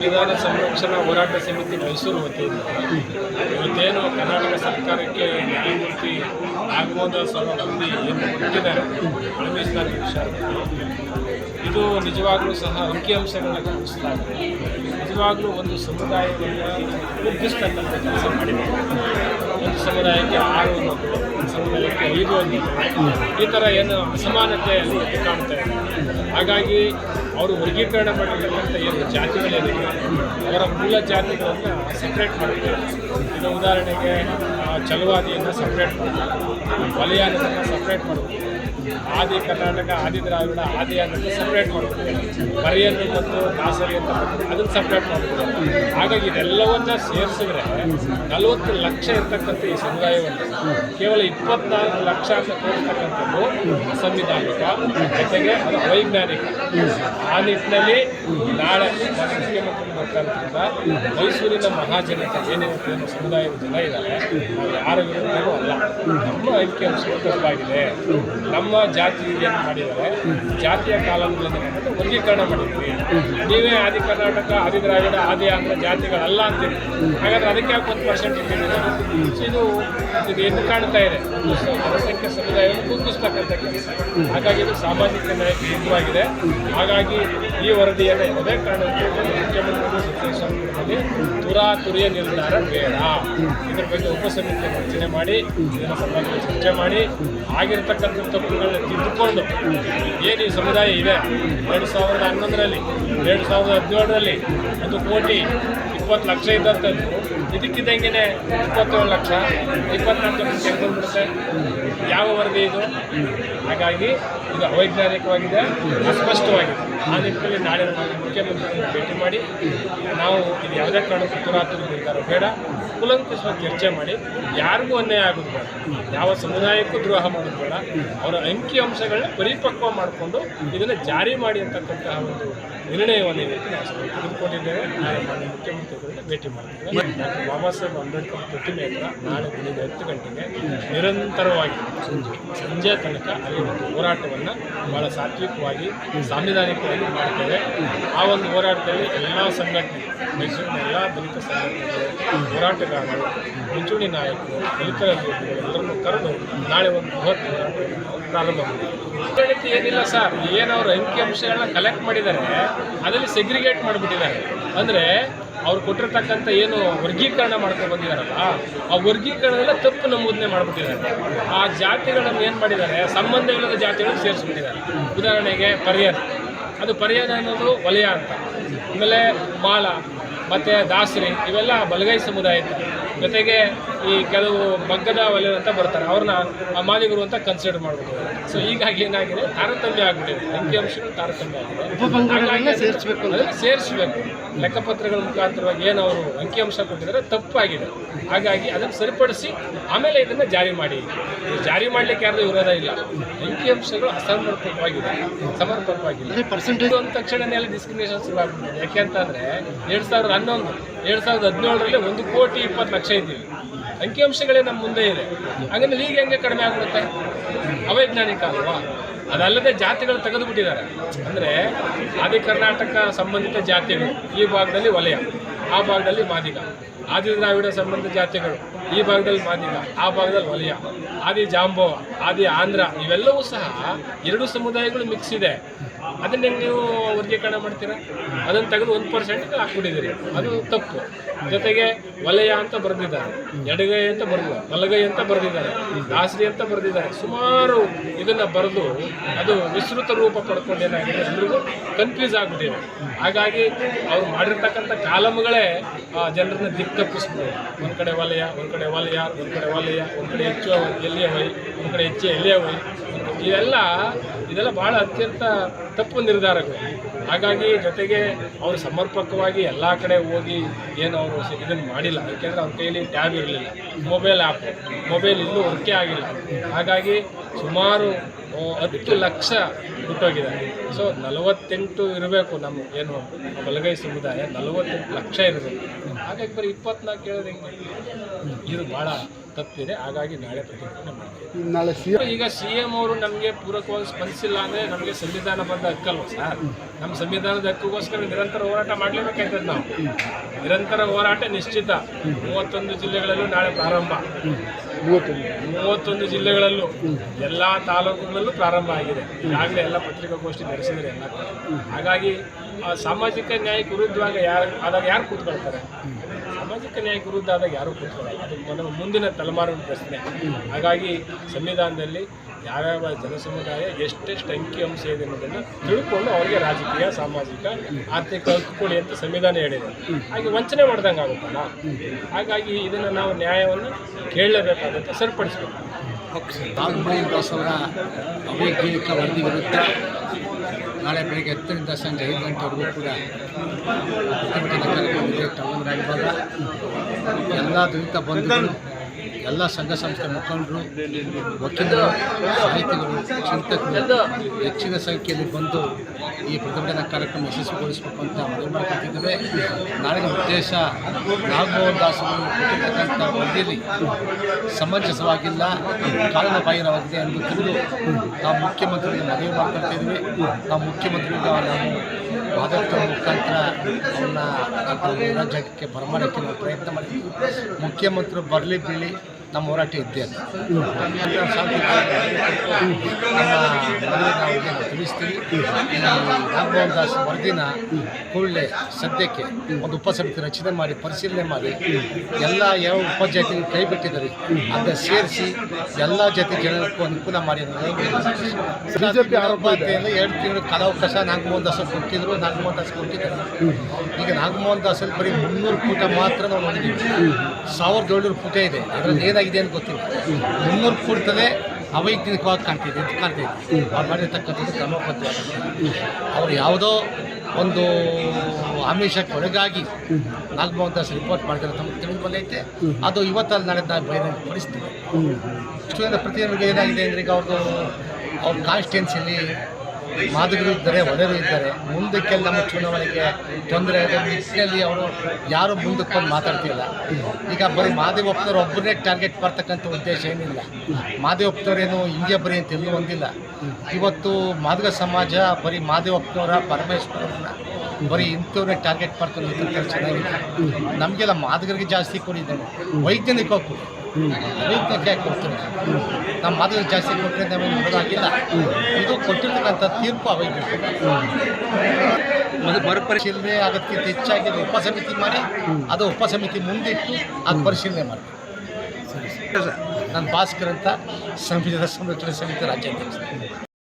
ಸಂವಿಧಾನ ಸಂರಕ್ಷಣಾ ಹೋರಾಟ ಸಮಿತಿ ಮೈಸೂರು ವತಿಯಿಂದ ಇವತ್ತೇನು ಕರ್ನಾಟಕ ಸರ್ಕಾರಕ್ಕೆ ನ್ಯಾಯಮೂರ್ತಿ ನಾಗಮೋಹನ್ ವರದಿ ಏನು ಕೊಟ್ಟಿದ್ದಾರೆ ಅಳವಡಿಸಲಾದ ವಿಚಾರ. ಇದು ನಿಜವಾಗ್ಲೂ ಸಹ ಅಂಕಿಅಂಶಗಳನ್ನ ಗಮನಿಸಲಾಗಿದೆ ನಿಜವಾಗ್ಲೂ ಒಂದು ಸಮುದಾಯವನ್ನು ಕುಗ್ಗಿಸ್ತಕ್ಕಂಥ ಕೆಲಸ ಮಾಡಿದೆ ಒಂದು ಸಮುದಾಯಕ್ಕೆ ಆರು ಒಂದು ಸಮುದಾಯಕ್ಕೆ ಐದು ಅನ್ನೋದು ಈ ಥರ ಏನು ಅಸಮಾನತೆ ಕಾಣ್ತಾ ಇದೆ ಹಾಗಾಗಿ ಅವರು ವರ್ಗೀಕರಣ ಮಾಡಿರ್ತಕ್ಕಂಥ ಏನು ಜಾತಿಗಳೇನಿದೆ ಅವರ ಮೂಲ ಜಾತಿಗಳನ್ನು ಸಪ್ರೇಟ್ ಮಾಡಿದ್ದಾರೆ. ಇದು ಉದಾಹರಣೆಗೆ ಚಲುವಾದಿಯನ್ನು ಸಪ್ರೇಟ್ ಮಾಡಬೇಕು ಮಲಯಾಳಿಯನ್ನು ಸಪ್ರೇಟ್ ಮಾಡಬೇಕು ಆದಿ ಕರ್ನಾಟಕ, ಆದಿ ದ್ರಾವಿಡ, ಆದಿ ಅನ್ನೋದು ಸಪ್ರೇಟ್ ಮಾಡಬೇಕು ಮರಿಯನ್ನು ಮತ್ತು ದಾಸರಿ ಅಂತ ಅದನ್ನು ಸಪ್ರೇಟ್ ಮಾಡಬೇಕು ಹಾಗಾಗಿ ಇದೆಲ್ಲವನ್ನ ಸೇರಿಸಿದ್ರೆ ನಲವತ್ತು ಲಕ್ಷ ಇರ್ತಕ್ಕಂಥ ಈ ಸಮುದಾಯವನ್ನು ಕೇವಲ ಇಪ್ಪತ್ನಾಲ್ಕು ಲಕ್ಷ ಅಂತ ತೋರಿಸ್ತಕ್ಕಂಥದ್ದು ಸಂವಿಧಾನಿಕ, ಜೊತೆಗೆ ಅದು ವೈಜ್ಞಾನಿಕ. ಆ ನಿಟ್ಟಿನಲ್ಲಿ ನಾಳೆ ಮುಖ್ಯಮಂತ್ರಿ ಬರ್ತಾರೋದ್ರಿಂದ ಮೈಸೂರಿನ ಮಹಾಜನತೆ ಏನೇನು ಸಮುದಾಯದ ಜನ ಇದ್ದಾರೆ. ಯಾರ ವಿರುದ್ಧವೂ ಅಲ್ಲ. ನಮ್ಮ ಐಕ್ಯ ತಪ್ಪಾಗಿದೆ. ನಮ್ಮ ಜಾತಿ ಏನು ಮಾಡಿದರೆ ಜಾತಿಯ ಕಾಲಗಳನ್ನು ವರ್ಗೀಕರಣ ಮಾಡಿದ್ವಿ ನೀವೇ ಆದಿ ಕರ್ನಾಟಕ, ಆದಿ ದ್ರಾವಿಡ, ಆದಿ ಆಂಧ್ರ ಜಾತಿಗಳಲ್ಲ ಅಂತೀವಿ ಹಾಗಾದ್ರೆ ಅದಕ್ಕೆ ಯಾಕೆ ಒಂದು ಪರ್ಸೆಂಟ್ ಇದು ಇದು ಎದ್ದು ಕಾಣ್ತಾ ಇದೆ. ಜನಸಂಖ್ಯೆ ಸಮುದಾಯವನ್ನು ಕುಗ್ಗಿಸ್ತಕ್ಕಂಥ ಕೆಲಸ. ಹಾಗಾಗಿ ಇದು ಸಾಮಾಜಿಕ ನ್ಯಾಯಕ್ಕೆ ವಿರುದ್ಧವಾಗಿದೆ ಹಾಗಾಗಿ ಈ ವರದಿಯನ್ನು ಯಾವುದೇ ಕಾರಣಕ್ಕೂ ಮುಖ್ಯಮಂತ್ರಿಗಳು ಸಿದ್ದೇಶ್ವರಲ್ಲಿ ತುರಾ ತುರಿಯ ನಿರ್ಧಾರ ಬೇಡ. ಇದ್ರ ಬಗ್ಗೆ ಉಪಸಮಿತಿ ರಚನೆ ಮಾಡಿ, ಇದರ ಸಂಬಂಧ ಚರ್ಚೆ ಮಾಡಿ, ಆಗಿರ್ತಕ್ಕಂಥ ತಪ್ಪುಗಳನ್ನ ತಿದ್ದುಕೊಂಡು ಏನು ಈ ಸಮುದಾಯ ಇದೆ ಎರಡು ಸಾವಿರದ ಹನ್ನೊಂದರಲ್ಲಿ, ಎರಡು ಸಾವಿರದ ಹದಿನೇಳರಲ್ಲಿ ಒಂದು ಕೋಟಿ ಇಪ್ಪತ್ತು ಲಕ್ಷ ಇದ್ದಂಥದ್ದು. ಇದಕ್ಕಿದ್ದಂಗೆ ಇಪ್ಪತ್ತೇಳು ಲಕ್ಷ, ಇಪ್ಪತ್ನಾಲ್ಕು ಲಕ್ಷ ಬಂದ್ಬಿಡುತ್ತೆ ಯಾವ ವರದಿ ಇದು? ಹಾಗಾಗಿ ಇದು ಅವೈಜ್ಞಾನಿಕವಾಗಿದೆ, ಅಸ್ಪಷ್ಟವಾಗಿದೆ. ಆ ನಿಟ್ಟಿನಲ್ಲಿ ನಾಳೆ ಮುಖ್ಯಮಂತ್ರಿಗಳನ್ನು ಭೇಟಿ ಮಾಡಿ, ನಾವು ಇದು ಯಾವುದೇ ಕಾರಣಕ್ಕೂ ಪುರಾತನ ನಿರ್ಧಾರ ಬೇಡ ಕುಲಂಕುಷವಾಗಿ ಚರ್ಚೆ ಮಾಡಿ, ಯಾರಿಗೂ ಅನ್ಯಾಯ ಆಗೋದು ಬೇಡ, ಯಾವ ಸಮುದಾಯಕ್ಕೂ ದ್ರೋಹ ಮಾಡೋದು ಬೇಡ, ಅವರ ಅಂಕಿ ಅಂಶಗಳನ್ನ ಪರಿಪಕ್ವ ಮಾಡಿಕೊಂಡು ಇದನ್ನು ಜಾರಿ ಮಾಡಿ ಅಂತಕ್ಕಂತಹ ಒಂದು ನಿರ್ಣಯವನ್ನು ಇವತ್ತು ನಾವು ತೆಗೆದುಕೊಂಡಿದ್ದೇವೆ. ನಾಳೆ ಮಾನ್ಯ ಮುಖ್ಯಮಂತ್ರಿಗಳನ್ನ ಭೇಟಿ ಮಾಡ್ತೇವೆ ಡಾಕ್ಟರ್ ಬಾಬಾ ಸಾಹೇಬ್ ಅಂಬೇಡ್ಕರ್ ಪ್ರತಿಮೆ ಹತ್ರ ನಾಳೆ ಬೆಳಿಗ್ಗೆ ಹತ್ತು ಗಂಟೆಗೆ ನಿರಂತರವಾಗಿ ಸಂಜೆ ಸಂಜೆ ತನಕ ಅಲ್ಲಿ ಒಂದು ಹೋರಾಟವನ್ನು ಬಹಳ ಸಾತ್ವಿಕವಾಗಿ, ಸಾಂವಿಧಾನಿಕವಾಗಿ ಮಾಡ್ತೇವೆ. ಆ ಒಂದು ಹೋರಾಟದಲ್ಲಿ ಎಲ್ಲ ಸಂಘಟನೆ, ಮೈಸೂರಿನ ಎಲ್ಲ ದಲಿತ ಸಂಘಟನೆಗಳು, ಹೋರಾಟಗಾರರು, ಮುಂಚೂಣಿ ನಾಯಕರು, ದಲಿತ ಅಭ್ಯರ್ಥಿಗಳು ಎಲ್ಲರನ್ನು ಕರೆದು ನಾಳೆ ಒಂದು ಬೃಹತ್ ಹೋರಾಟವನ್ನು ಪ್ರಾರಂಭ ಮಾಡಿದ್ದೇವೆ ಏನಿಲ್ಲ ಸರ್, ಏನು ಅವರು ಅಂಕಿಅಂಶಗಳನ್ನ ಕಲೆಕ್ಟ್ ಮಾಡಿದ್ದಾರೆ. ಅದರಲ್ಲಿ ಸೆಗ್ರಿಗೇಟ್ ಮಾಡಿಬಿಟ್ಟಿದ್ದಾರೆ. ಅಂದರೆ ಅವ್ರು ಕೊಟ್ಟಿರ್ತಕ್ಕಂಥ ಏನು ವರ್ಗೀಕರಣ ಮಾಡ್ಕೊಂಡು ಬಂದಿದ್ದಾರಲ್ಲ, ಆ ವರ್ಗೀಕರಣದಲ್ಲ ತಪ್ಪು ನಮೂದನೆ ಮಾಡಿಬಿಟ್ಟಿದ್ದಾರೆ. ಆ ಜಾತಿಗಳನ್ನು ಏನು ಮಾಡಿದ್ದಾರೆ? ಸಂಬಂಧವಿಲ್ಲದ ಜಾತಿಗಳನ್ನು ಸೇರಿಸ್ಬಿಟ್ಟಿದ್ದಾರೆ. ಉದಾಹರಣೆಗೆ ಪರ್ಯಾಯ ಅದು ಪರ್ಯಾಯ ಅನ್ನೋದು ವಲಯ ಅಂತ. ಆಮೇಲೆ ಮಾಲ ಮತ್ತು ದಾಸರಿ, ಇವೆಲ್ಲ ಬಲಗೈ ಸಮುದಾಯ ಜೊತೆಗೆ ಈ ಕೆಲವು ಬಗ್ಗದ ವಲಯ ಅಂತ ಬರ್ತಾರೆ. ಅವ್ರನ್ನ ಅಮಾಲಿಗರು ಅಂತ ಕನ್ಸಿಡರ್ ಮಾಡ್ಬೋದು. ಸೊ ಹೀಗಾಗಿ ಏನಾಗಿದೆ? ತಾರತಮ್ಯ ಆಗ್ಬಿಟ್ಟಿದೆ. ಅಂಕಿಅಂಶಗಳು ತಾರತಮ್ಯ ಆಗಿದೆ. ಸೇರಿಸಬೇಕು ಅದನ್ನು ಸೇರಿಸಬೇಕು. ಲೆಕ್ಕಪತ್ರಗಳ ಮುಖಾಂತರವಾಗಿ ಏನು ಅವರು ಅಂಕಿಅಂಶ ಕೊಟ್ಟಿದ್ದಾರೆ ತಪ್ಪಾಗಿದೆ. ಹಾಗಾಗಿ ಅದನ್ನು ಸರಿಪಡಿಸಿ ಆಮೇಲೆ ಇದನ್ನು ಜಾರಿ ಮಾಡಿ. ಜಾರಿ ಮಾಡಲಿಕ್ಕೆ ಯಾರ್ದು ವಿರೋಧ ಇಲ್ಲ. ಅಂಕಿಅಂಶಗಳು ಅಸಮರ್ಪಕವಾಗಿದೆ. ಸಮರ್ಪಕವಾಗಿಲ್ಲ. ಪರ್ಸೆಂಟೇಜ್ ಅಂದ ತಕ್ಷಣನೇ ಡಿಸ್ಕ್ರಿಮಿನೇಷನ್ ಶುರು ಆಗ್ಬಿಟ್ಟಿದೆ. ಯಾಕೆಂತಂದ್ರೆ ಎರಡು ಸಾವಿರದ ಹನ್ನೊಂದು ಎರಡು ಸಾವಿರದ ಹದಿನೇಳರಲ್ಲಿ ಒಂದು ಕೋಟಿ ಇಪ್ಪತ್ತು ಲಕ್ಷ ಇದ್ದೀವಿ. ಅಂಕಿಅಂಶಗಳೇ ನಮ್ಮ ಮುಂದೆ ಇದೆ. ಹಾಗಂದ್ರೆ ಲೀಗ್ ಹೆಂಗೆ ಕಡಿಮೆ ಆಗ್ಬಿಡುತ್ತೆ? ಅವೈಜ್ಞಾನಿಕ ಅಲ್ವಾ? ಅದಲ್ಲದೆ ಜಾತಿಗಳು ತೆಗೆದುಬಿಟ್ಟಿದ್ದಾರೆ. ಅಂದರೆ ಆದಿ ಕರ್ನಾಟಕ ಸಂಬಂಧಿತ ಜಾತಿಗಳು ಈ ಭಾಗದಲ್ಲಿ ವಲಯ, ಆ ಭಾಗದಲ್ಲಿ ಮಾದಿಗ. ಆದಿ ದ್ರಾವಿಡ ಸಂಬಂಧಿತ ಜಾತಿಗಳು, ಈ ಭಾಗದಲ್ಲಿ ಮಾದಿಗ, ಆ ಭಾಗದಲ್ಲಿ ವಲಯ. ಆದಿ ಜಾಂಬೋ ಆದಿ ಆಂಧ್ರ, ಇವೆಲ್ಲವೂ ಸಹ ಎರಡು ಸಮುದಾಯಗಳು ಮಿಕ್ಸ್ ಇದೆ. ಅದನ್ನ ನೀವು ವರ್ಗೀಕರಣ ಮಾಡ್ತೀರಾ? ಅದನ್ನ ತೆಗೆದು ಒಂದು ಪರ್ಸೆಂಟ್ ಹಾಕ್ಬಿಟ್ಟಿದ್ದೀರಿ. ಅದು ತಪ್ಪು. ಜೊತೆಗೆ ವಲಯ ಅಂತ ಬರೆದಿದ್ದಾರೆ. ಎಡಗೈ ಅಂತ ಬರೆದಿದ್ದಾರೆ ಬಲಗೈ ಅಂತ ಬರೆದಿದ್ದಾರೆ. ದಾಸರಿ ಅಂತ ಬರೆದಿದ್ದಾರೆ. ಸುಮಾರು ಇದನ್ನು ಬರೆದು ಅದು ವಿಸ್ತೃತ ರೂಪ ಪಡ್ಕೊಂಡು ಏನಾಗಿದೆ ಎಲ್ರಿಗೂ. ಕನ್ಫ್ಯೂಸ್ ಆಗ್ಬಿಟ್ಟಿದೆ. ಹಾಗಾಗಿ ಅವ್ರು ಮಾಡಿರ್ತಕ್ಕಂಥ ಕಾಲಮ್ಗಳೇ, ಆ, ಜನರನ್ನ ದಿಕ್ಕ ತಪ್ಪಿಸ್ಬಿಟ್ಟಿದೆ. ಒಂದು ಕಡೆ ವಲಯ, ಒಂದು ಕಡೆ ವಲಯ, ಒಂದು ಕಡೆ ವಲಯ, ಒಂದು ಕಡೆ ಹೆಚ್ಚು ಎಲ್ಲಿಯ ವೈ, ಒಂದು ಕಡೆ ಹೆಚ್ಚು, ಎಲ್ಲಿಯ ವೈ. ಇವೆಲ್ಲ, ಇದೆಲ್ಲ ಭಾಳ ಅತ್ಯಂತ ತಪ್ಪು ನಿರ್ಧಾರಗಳು. ಹಾಗಾಗಿ ಜೊತೆಗೆ ಅವರು ಸಮರ್ಪಕವಾಗಿ ಎಲ್ಲ ಕಡೆ ಹೋಗಿ ಏನು ಅವರು ಇದನ್ನು ಮಾಡಿಲ್ಲ. ಯಾಕೆಂದರೆ ಅವ್ರ ಕೈಯಲ್ಲಿ ಟ್ಯಾಬ್ ಇರಲಿಲ್ಲ. ಮೊಬೈಲ್ ಆ್ಯಪ್ ಮೊಬೈಲ್ ಇನ್ನೂ ವರ್ಕೇ ಆಗಿಲ್ಲ. ಹಾಗಾಗಿ ಸುಮಾರು ಹತ್ತು ಲಕ್ಷ ಹುಟ್ಟೋಗಿದೆ ಸೊ, ನಲವತ್ತೆಂಟು ಇರಬೇಕು ನಮ್ಮ ಏನು, ಬಲಗೈ ಸಮುದಾಯ. ನಲವತ್ತೆಂಟು ಲಕ್ಷ ಇರಬೇಕು. ಹಾಗಾಗಿ ಬರೀ ಇಪ್ಪತ್ನಾಲ್ಕು ಹೇಳೋದು ಹೆಂಗೆ? ಇದು ಭಾಳ ತಪ್ಪಿದೆ. ಹಾಗಾಗಿ ನಾಳೆ ಪ್ರತಿಭಟನೆ ಮಾಡ್ತೀವಿ. ನಾಳೆ ಈಗ ಸಿ ಎಂ ಅವರು ನಮಗೆ ಪೂರಕವಾಗಿ ಸ್ಪಂದಿಸಿಲ್ಲ ಅಂದರೆ ನಮಗೆ ಸಂವಿಧಾನಬದ್ಧ ಹಕ್ಕಲ್ವ ಸರ್? ನಮ್ಮ ಸಂವಿಧಾನದ ಹಕ್ಕಿಗೋಸ್ಕರ ನಿರಂತರ ಹೋರಾಟ ಮಾಡಲೇಬೇಕಾಯ್ತದೆ ನಾವು. ನಿರಂತರ ಹೋರಾಟ ನಿಶ್ಚಿತ. ಮೂವತ್ತೊಂದು ಜಿಲ್ಲೆಗಳಲ್ಲೂ ನಾಳೆ ಪ್ರಾರಂಭ. ಮೂವತ್ತೊಂದು ಜಿಲ್ಲೆಗಳಲ್ಲೂ ಎಲ್ಲ ತಾಲೂಕುಗಳಲ್ಲೂ ಪ್ರಾರಂಭ ಆಗಿದೆ. ಈಗಾಗಲೇ ಎಲ್ಲ ಪತ್ರಿಕಾಗೋಷ್ಠಿ ನಡೆಸಿದರೆ ಎಲ್ಲ ಹಾಗಾಗಿ ಆ ಸಾಮಾಜಿಕ ನ್ಯಾಯಕ್ಕೆ ವಿರುದ್ಧವಾಗಿ ಯಾರು ಆದಾಗ ಯಾರು ಕೂತ್ಕೊಳ್ತಾರೆ? ಸಾಮಾಜಿಕ ನ್ಯಾಯಕ್ಕೆ ವಿರುದ್ಧ ಆದಾಗ ಯಾರು ಕೂತ್ಕೊಳ್ಳಲ್ಲ. ಅದು ನಮ್ಮ ಮುಂದಿನ ತಲೆಮಾರಿನ ಪ್ರಶ್ನೆ. ಹಾಗಾಗಿ ಸಂವಿಧಾನದಲ್ಲಿ ಯಾವ್ಯಾವ ಜನಸಮುದಾಯ ಎಷ್ಟೆಷ್ಟು ಅಂಕಿ ಅಂಶ ಇದೆ ಅನ್ನೋದನ್ನು ತಿಳ್ಕೊಂಡು ಅವರಿಗೆ ರಾಜಕೀಯ, ಸಾಮಾಜಿಕ, ಆರ್ಥಿಕ ಕೊಡಿ ಅಂತ ಸಂವಿಧಾನ ಹೇಳಿದೆ. ಹಾಗೆ ವಂಚನೆ ಮಾಡ್ದಂಗೆ ಆಗುತ್ತಲ್ಲ? ಹಾಗಾಗಿ ಇದನ್ನು ನಾವು ನ್ಯಾಯವನ್ನು ಕೇಳಲೇಬೇಕಾಗುತ್ತೆ ಸರಿಪಡಿಸ್ಬೇಕು. ನಾಗಮಣಿ ದಾಸ್ ಅವರ ಅವೈಜ್ಞಾನಿಕ ವರದಿ ವಿರುದ್ಧ ನಾಳೆ ಬೆಳಗ್ಗೆ ಹತ್ತರಿಂದ ಸಂಜೆ ಐದು ಗಂಟೆವರೆಗೂ ಕೂಡ ಪ್ರತಿಭಟನೆ ಕಾರ್ಯಕ್ರಮ ಎಲ್ಲ ದಲಿತ ಬಂಧುಗಳು ಎಲ್ಲ ಸಂಘ ಸಂಸ್ಥೆ ಮುಖಂಡರು, ವಕೀಲರು, ಸಾಹಿತಿಗಳು, ಚಿಂತಕರು ಹೆಚ್ಚಿನ ಸಂಖ್ಯೆಯಲ್ಲಿ ಬಂದು ಈ ಪ್ರತಿಭಟನಾ ಕಾರ್ಯಕ್ರಮ ಯಶಸ್ವಿಗೊಳಿಸಬೇಕು ಅಂತ ಮನವಿ ಮಾಡ್ಕೊತಿದ್ದೇವೆ ನಾಳೆ ಉದ್ದೇಶ ನಾಗಮೋಹನ್ ಅವರು ಕೊಟ್ಟಿರ್ತಕ್ಕಂಥ ವರದಿಯಲ್ಲಿ ಸಮಂಜಸವಾಗಿಲ್ಲ ಕಾರಣ ಬಾಹಿರವಾಗಿದೆ ಎಂದು ತಿಳಿದು ನಾವು ಮುಖ್ಯಮಂತ್ರಿಗೆ ಮನವಿ ಮಾಡ್ಕೊಳ್ತಾ ಇದ್ವಿ ನಾವು ಮುಖ್ಯಮಂತ್ರಿಗೆ ನಾವು ಆದಷ್ಟು ಮುಖಾಂತರ ಅವನ್ನ ರಾಜ್ಯಕ್ಕೆ ಬರಮಾಡೋಕ್ಕೆ ಪ್ರಯತ್ನ ಮಾಡಿದ್ವಿ. ಮುಖ್ಯಮಂತ್ರಿ ಬರಲಿ ಬೀಳಿ ನಮ್ಮ ಹೋರಾಟ ಇದ್ದೇ ಅದು. ನಾವು ಏನು ತಿಳಿಸ್ತೀವಿ. ಮರುದಿನ ನಾಗಮೋಹನ್ ದಾಸ್ ವರದಿನ ಕೂಡಲೇ ಸದ್ಯಕ್ಕೆ ಒಂದು ಉಪಸಮಿತಿ ರಚನೆ ಮಾಡಿ ಪರಿಶೀಲನೆ ಮಾಡಿ ಎಲ್ಲ ಯಾವ ಉಪಜಾತಿ ಕೈ ಬಿಟ್ಟಿದ್ದಾರೆ ಅದನ್ನು ಸೇರಿಸಿ ಎಲ್ಲ ಜಾತಿ ಜನಕ್ಕೂ ಅನುಕೂಲ ಮಾಡಿ ಬಿಜೆಪಿ. ಎರಡು ತಿಂಗಳು ಕಾಲಾವಕಾಶ ನಾಗಮೋಹನ್ ದಾಸ್ ಕೊಟ್ಟಿದ್ರು ನಾಗಮೋಹನ್ ದಾಸ್ ಕೊಟ್ಟಿದ್ದಾರೆ. ಈಗ ನಾಗಮೋಹನ್ ದಾಸ್ ಅಲ್ಲಿ ಬರೀ ಮುನ್ನೂರು ಪುಟ ಮಾತ್ರ ನಾವು ಮಾಡಿದ್ದೀವಿ. ಸಾವಿರದ ಏಳ್ನೂರು ಪುಟ ಇದೆ. ಅದರಲ್ಲಿ ಏನಾಗಿದೆ ಅಂತ ಗೊತ್ತಿಲ್ಲ. ಮುನ್ನೂರು ಕೂಡ್ತದೆ ಅವೈಜ್ಞಾನಿಕವಾಗಿ ಕಾಣ್ತಿದೆ ಅಂತ ಕಾಣ್ತಿದೆ. ಅವ್ರು ಮಾಡಿರ್ತಕ್ಕಂಥದ್ದು ಕ್ರಮಬದ್ಧವಾಗಿದೆ ಅವರು ಯಾವುದೋ ಒಂದು ಆಮಿಷಕ್ಕೆ ಒಳಗಾಗಿ ನಾಗಮೋಹನ್ ದಾಸ್ ರಿಪೋರ್ಟ್ ಮಾಡಿದ್ರೆ ತಮಗೆ ತಿಳಿದು ಬಂದೈತೆ. ಅದು ಇವತ್ತಲ್ಲಿ ನಡೆದ ಬಹಿರಂಗ ಪಡಿಸ್ತೀವಿ ಇಷ್ಟು ಪ್ರತಿಯೊಂದು ಏನಾಗಿದೆ ಅಂದರೆ ಈಗ ಅವ್ರದ್ದು ಅವ್ರ ಕಾನ್ಸ್ಟಿಟ್ಯೂನ್ಸಿಯಲ್ಲಿ ಮಾದಕರು ಇದ್ದಾರೆ ಒಡೆಯರು ಇದ್ದಾರೆ ಮುಂದಕ್ಕೆ ನಮ್ಮ ಚುನಾವಣೆಗೆ ತೊಂದರೆ ಆದ ನಿಟ್ಟಿನಲ್ಲಿ ಅವರು ಯಾರು ಮುಂದಕ್ಕೆ ಬಂದು ಮಾತಾಡ್ತಿಲ್ಲ. ಈಗ ಬರೀ ಮಾದೇವಪ್ಪನವ್ರು ಒಬ್ಬರನ್ನೇ ಟಾರ್ಗೆಟ್ ಮಾಡ್ತಕ್ಕಂಥ ಉದ್ದೇಶ ಏನಿಲ್ಲ. ಮಾದೇವಪ್ಪನವರೇನು ಹಿಂಗೆ ಬರೀ ಅಂತ ಎಲ್ಲೂ ಒಂದಿಲ್ಲ ಇವತ್ತು ಮಾದಕ ಸಮಾಜ ಬರೀ ಮಾದೇವಪ್ಪನವರ ಪರಮೇಶ್ವರವ್ರನ್ನ ಬರೀ ಇಂಥವ್ರನ್ನೇ ಟಾರ್ಗೆಟ್ ಮಾಡ್ತಾರೆ ಚೆನ್ನಾಗಿದೆ. ನಮಗೆಲ್ಲ ಮಾದಕರಿಗೆ ಜಾಸ್ತಿ ಕೊಡಿದ್ದಾನೆ ವೈಜ್ಞಾನಿಕವಾಗಿ ಕೊಡಿ ವೈಜ್ಞಾನಿಕ ಕೊಡ್ತೀನಿ ನಮ್ಮ ಮೊದಲು ಜಾಸ್ತಿ ಕೊಟ್ಟರೆ ನಮಗೆ ನೋಡೋದಾಗಿಲ್ಲ ಇದು ಕೊಟ್ಟಿರ್ತಕ್ಕಂಥ ತೀರ್ಪು ಬರ ಪರಿಶೀಲನೆ ಆಗೋದಕ್ಕಿಂತ ಹೆಚ್ಚಾಗಿ ಉಪಸಮಿತಿ ಮಾಡಿ ಅದು ಉಪಸಮಿತಿ ಮುಂದಿಟ್ಟು ಅದು ಪರಿಶೀಲನೆ ಮಾಡಿ ನನ್ನ ಭಾಸ್ಕರ್ ಅಂತ ಸಂವಿಧಾನ ಸಂರಕ್ಷಣೆ ಸಮಿತಿ ರಾಜ್ಯಾಧ್ಯಕ್ಷ.